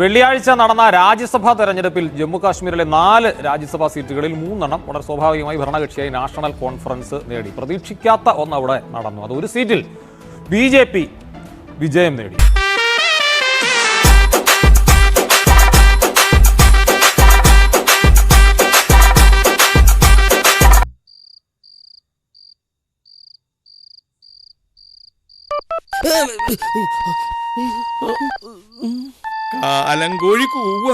വെള്ളിയാഴ്ച നടന്ന രാജ്യസഭാ തെരഞ്ഞെടുപ്പിൽ ജമ്മു കാശ്മീരിലെ നാല് രാജ്യസഭാ സീറ്റുകളിൽ മൂന്നെണ്ണം വളരെ സ്വാഭാവികമായി ഭരണകക്ഷിയായി നാഷണൽ കോൺഫറൻസ് നേടി. പ്രതീക്ഷിക്കാത്ത ഒന്ന് അവിടെ നടന്നു. അത് ഒരു സീറ്റിൽ ബി ജെ പി വിജയം നേടി. കാലങ്കോഴി പോവുക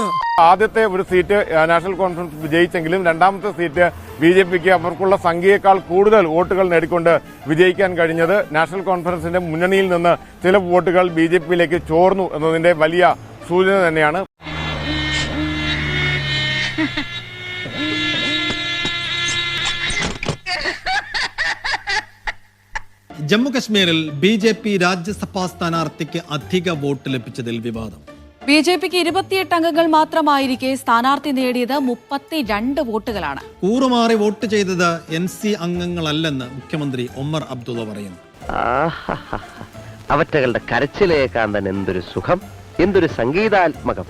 ആദ്യത്തെ ഒരു സീറ്റ് നാഷണൽ കോൺഫറൻസ് വിജയിച്ചെങ്കിലും രണ്ടാമത്തെ സീറ്റ് ബി ജെ പിക്ക് അവർക്കുള്ള സംഖ്യയേക്കാൾ കൂടുതൽ വോട്ടുകൾ നേടിക്കൊണ്ട് വിജയിക്കാൻ കഴിഞ്ഞത് നാഷണൽ കോൺഫറൻസിന്റെ മുന്നണിയിൽ നിന്ന് ചില വോട്ടുകൾ ബി ജെ പിയിലേക്ക് ചോർന്നു എന്നതിന്റെ വലിയ സൂചന തന്നെയാണ്. ജമ്മു കശ്മീരിൽ ബി ജെ പി രാജ്യസഭാ സ്ഥാനാർത്ഥിക്ക് അധിക വോട്ട് ലഭിച്ചതിൽ വിവാദം. ബി ജെ പിക്ക് ഇരുപത്തിയെട്ട് അംഗങ്ങൾ മാത്രമായിരിക്കെ സ്ഥാനാർത്ഥി നേടിയത് മുപ്പത്തിരണ്ട് വോട്ടുകളാണ്. കൂറുമാറി വോട്ട് ചെയ്തത് എൻ സി അംഗങ്ങളല്ലെന്ന് മുഖ്യമന്ത്രി ഒമർ അബ്ദുള്ള പറയുന്നു. അവറ്റകളുടെ കരച്ചിലേക്കാൻ തന്നെ എന്തൊരു സുഖം എന്തൊരു സംഗീതാത്മകം.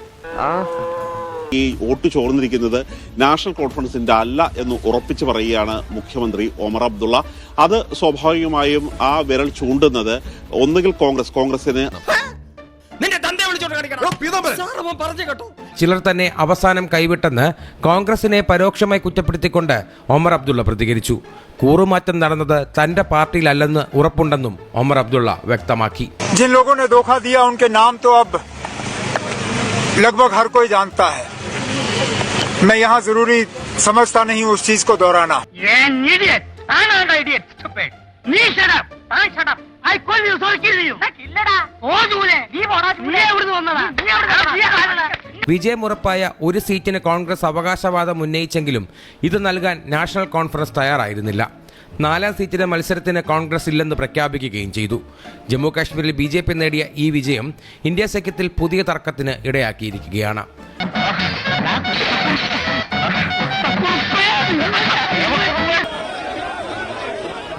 ഈ വോട്ട് ചോർന്നിരിക്കുന്നത് നാഷണൽ കോൺഫറൻസിന്റെ അല്ല എന്ന് ഉറപ്പിച്ചു പറയുകയാണ് മുഖ്യമന്ത്രി ഒമർ അബ്ദുള്ള. അത് സ്വാഭാവികമായും ആ വിരൽ ചൂണ്ടുന്നത് ഒന്നുകിൽ കോൺഗ്രസ് കോൺഗ്രസിന് ചിലർ തന്നെ അവസാനം കൈവിട്ടെന്ന് കോൺഗ്രസിനെ പരോക്ഷമായി കുറ്റപ്പെടുത്തിക്കൊണ്ട് ഒമർ അബ്ദുള്ള പ്രതികരിച്ചു കൂറുമാറ്റം നടന്നത് തന്റെ പാർട്ടിയിലല്ലെന്ന് ഉറപ്പുണ്ടെന്നും ഒമർ അബ്ദുള്ള വ്യക്തമാക്കി जिन लोगों ने धोखा दिया उनके नाम तो अब लगभग हर कोई जानता है मैं यहाँ जरूरी समझता नहीं हूँ उस चीज को दोहराना An idiot! I'm not an idiot, stupid! നീ shut up! I shut up! I call you, so I kill you! ഇല്ലടാ! ഓ ജൂലെ! നീ പോടാ ജൂലെ! നീ എവിടുന്ന് വന്നതാ? വിജയമുറപ്പായ ഒരു സീറ്റിന് കോൺഗ്രസ് അവകാശവാദം ഉന്നയിച്ചെങ്കിലും ഇത് നൽകാൻ നാഷണൽ കോൺഫറൻസ് തയ്യാറായിരുന്നില്ല. നാലാം സീറ്റിലെ മത്സരത്തിന് കോൺഗ്രസ് ഇല്ലെന്ന് പ്രഖ്യാപിക്കുകയും ചെയ്തു. ജമ്മു കാശ്മീരിൽ പി നേടിയ ഈ വിജയം ഇന്ത്യ സഖ്യത്തിൽ പുതിയ തർക്കത്തിന് ഇടയാക്കിയിരിക്കുകയാണ്.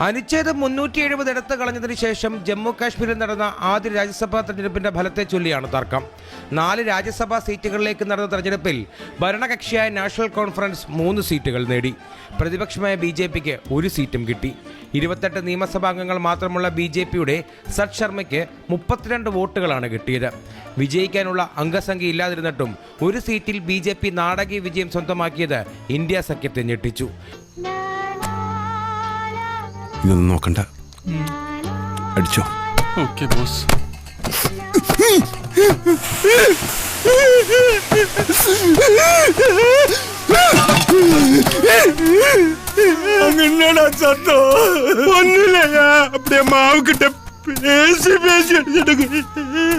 അനുച്ഛേദം മുന്നൂറ്റി എഴുപത് എടുത്തു കളഞ്ഞതിന് ശേഷം ജമ്മു കാശ്മീരിൽ നടന്ന ആദ്യ രാജ്യസഭാ തെരഞ്ഞെടുപ്പിന്റെ ഫലത്തെ ചൊല്ലിയാണ് തർക്കം. നാല് രാജ്യസഭാ സീറ്റുകളിലേക്ക് നടന്ന തെരഞ്ഞെടുപ്പിൽ ഭരണകക്ഷിയായ നാഷണൽ കോൺഫറൻസ് മൂന്ന് സീറ്റുകൾ നേടി. പ്രതിപക്ഷമായ ബി ജെ പിക്ക് ഒരു സീറ്റും കിട്ടി. ഇരുപത്തെട്ട് നിയമസഭാംഗങ്ങൾ മാത്രമുള്ള ബി ജെ പിയുടെ സത് ശർമ്മയ്ക്ക് മുപ്പത്തിരണ്ട് വോട്ടുകളാണ് കിട്ടിയത്. വിജയിക്കാനുള്ള അംഗസംഖ്യ ഇല്ലാതിരുന്നിട്ടും ഒരു സീറ്റിൽ ബി ജെ പി നാടകീയ വിജയം സ്വന്തമാക്കിയത് ഇന്ത്യ സഖ്യത്തെ ഞെട്ടിച്ചു. ഇതൊന്നും നോക്കണ്ട. അടിച്ചോ. ഓക്കെ ബോസ് അങ്ങനെയാടാ ഒന്നുമില്ല ഞാൻ. അപ്പടിയ മാവ് കിട്ട പേശി പേശി അടിച്ചിട്ട്